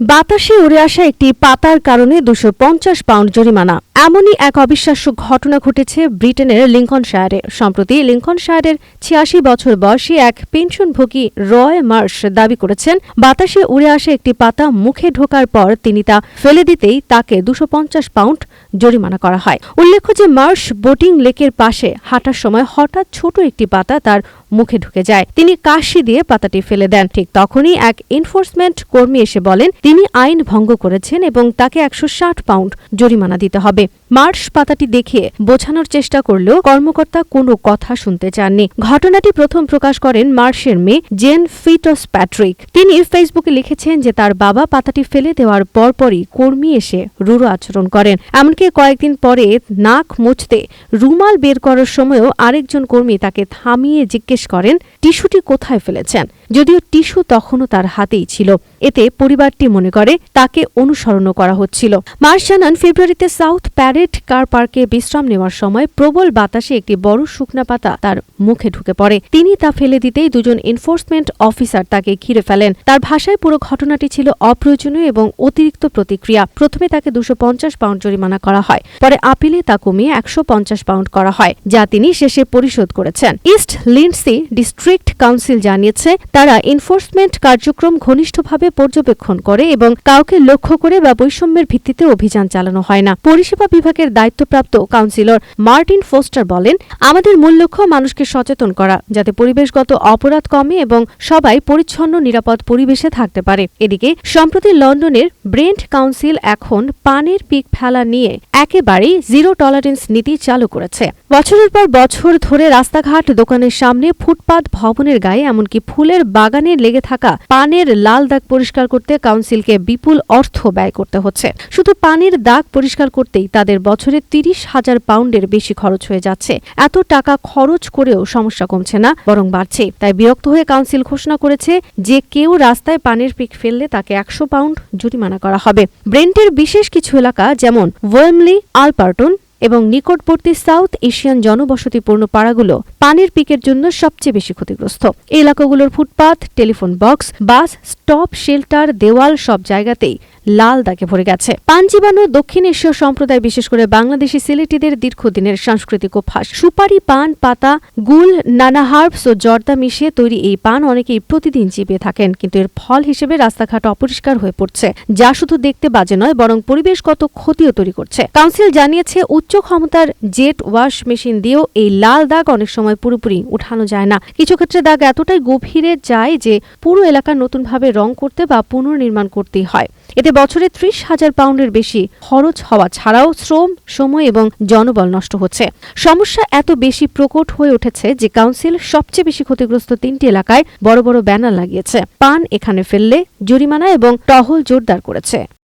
বাতাসে উড়ে আসা একটি পাতার কারণে দুশো পঞ্চাশ পাউন্ড জরিমানা। এমনই এক অবিশ্বাস্য ঘটনা ঘটেছে ব্রিটেনের লিঙ্কনশায়ারে সম্প্রতি লিঙ্কনশায়ারের ছিয়াশি বছর বয়সী এক পেনশনভোগী রয় মার্শ দাবি করেছেন, বাতাসে উড়ে আসা একটি পাতা মুখে ঢোকার পর তিনি তা ফেলে দিতেই তাকে দুশো পঞ্চাশ পাউন্ড জরিমানা করা হয়। উল্লেখ্য যে মার্শ বোটিং লেকের পাশে হাঁটার সময় হঠাৎ ছোট একটি পাতা তার মুখে ঢুকে যায়। তিনি কাশি দিয়ে পাতাটি ফেলে দেন। ঠিক তখনই এক এনফোর্সমেন্ট কর্মী এসে বলেন, তিনি আইন ভঙ্গ করেছেন এবং তাকে একশো ষাট পাউন্ড জরিমানা দিতে হবে। মার্শ পাতাটি দেখে বোঝানোর চেষ্টা করলেও কর্মকর্তা কোনো কথা শুনতে চাননি। ঘটনাটি প্রথম প্রকাশ করেন মার্শের মেয়ে জেন ফিটস প্যাট্রিক তিনি ফেসবুকে লিখেছেন যে তার বাবা পাতাটি ফেলে দেওয়ার পরপরই কর্মী এসে রূঢ় আচরণ করেন। এমনকি কয়েকদিন পরে নাক মুছতে রুমাল বের করার সময়ও আরেকজন কর্মী তাকে থামিয়ে জিজ্ঞেস করেন, টিস্যুটি কোথায় ফেলেছেন? যদিও টিস্যু তখনও তার হাতেই ছিল। এতে পরিবারটি মনে করে, তাকে অনুসরণ করা হচ্ছিল। মার্শ জানান ফেব্রুয়ারিতে সাউথ প্যারেড কার পার্কে বিশ্রাম নেওয়ার সময় প্রবল বাতাসে একটি বড় শুকনা পাতা তার মুখে ঢুকে পড়ে। তিনি তা ফেলে দিতেই দুজন এনফোর্সমেন্ট অফিসার তাকে ঘিরে ফেলেন। তার ভাষায় পুরো ঘটনাটি ছিল অপ্রয়োজনীয় এবং অতিরিক্ত প্রতিক্রিয়া। প্রথমে তাকে দুশো পঞ্চাশ পাউন্ড জরিমানা করা হয়, পরে আপিলে তা কমিয়ে একশো পঞ্চাশ পাউন্ড করা হয়, যা তিনি শেষে পরিশোধ করেছেন। ইস্ট লিন্ডসি ডিস্ট্রিক্ট কাউন্সিল জানিয়েছে, তারা এনফোর্সমেন্ট কার্যক্রম ঘনিষ্ঠভাবে পর্যবেক্ষণ করে এবং কাউকে লক্ষ্য করে বা বৈষম্যের ভিত্তিতে অভিযান চালানো হয় না। পরিষেবা বিভাগের দায়িত্বপ্রাপ্ত কাউন্সিলর মার্টিন ফোস্টার বলেন, আমাদের মূল লক্ষ্য মানুষকে সচেতন করা, যাতে পরিবেশগত অপরাধ কমে এবং সবাই পরিচ্ছন্ন, নিরাপদ পরিবেশে থাকতে পারে। এদিকে, সম্প্রতি লন্ডনের ব্রেন্ট কাউন্সিল এখন পানের পিক ফেলা নিয়ে একেবারেই জিরো টলারেন্স নীতি চালু করেছে। বছরের পর বছর ধরে রাস্তাঘাট দোকানের সামনে ফুটপাত ভবনের গায়ে, এমনকি ফুলের বাগানে লেগে থাকা পানের লাল দাগ পরিষ্কার করতে কাউন্সিলকে বিপুল অর্থ ব্যয় করতে হচ্ছে। শুধু পানির দাগ পরিষ্কার করতেই তাদের বছরে তিরিশ হাজার পাউন্ডের বেশি খরচ হয়ে যাচ্ছে। এত টাকা খরচ করেও সমস্যা কমছে না, বরং বাড়ছে। তাই বিরক্ত হয়ে কাউন্সিল ঘোষণা করেছে যে কেউ রাস্তায় পানির পিক ফেললে তাকে একশো পাউন্ড জরিমানা করা হবে। ব্রেন্টের বিশেষ কিছু এলাকা যেমন ওয়েমলি, আলপার্টন এবং নিকটবর্তী সাউথ এশিয়ান জনবসতিপূর্ণ পাড়াগুলো পানির পিকের জন্য সবচেয়ে বেশি ক্ষতিগ্রস্ত। এলাকাগুলোর footpath, telephone box, bus, stop, shelter, দেওয়াল সব জায়গাতেই লাল দাগে ভরে গেছে। পান জীবাণু দক্ষিণ এশীয় সম্প্রদায়, বিশেষ করে বাংলাদেশি সিলেটিদের দীর্ঘদিনের সাংস্কৃতিক অভ্যাস। সুপারি পান, পাতা, গুল, নানা হার্বস ও জর্দা মিশিয়ে তৈরি এই পান অনেকেই প্রতিদিন চিবিয়ে থাকেন, কিন্তু এর ফল হিসেবে রাস্তাঘাট অপরিষ্কার হয়ে পড়ছে। যা শুধু দেখতে বাজে নয়, বরং পরিবেশগত ক্ষতিও তৈরি করছে। কাউন্সিল জানিয়েছে, উচ্চ ক্ষমতার জেট ওয়াশ মেশিন দিয়েও এই লাল দাগ অনেক সময় পুরোপুরি উঠানো যায় না। কিছু ক্ষেত্রে দাগ এতটাই গভীরে যায় যে পুরো এলাকা নতুনভাবে রং করতে বা পুনর্নির্মাণ করতেই হয়। এতে বছরে ত্রিশ হাজার পাউন্ডের বেশি খরচ হওয়া ছাড়াও শ্রম, সময় এবং জনবল নষ্ট হচ্ছে। সমস্যা এত বেশি প্রকট হয়ে উঠেছে যে কাউন্সিল সবচেয়ে বেশি ক্ষতিগ্রস্ত তিনটি এলাকায় বড় বড় ব্যানার লাগিয়েছে। পান এখানে ফেললে জরিমানা এবং টহল জোরদার করেছে।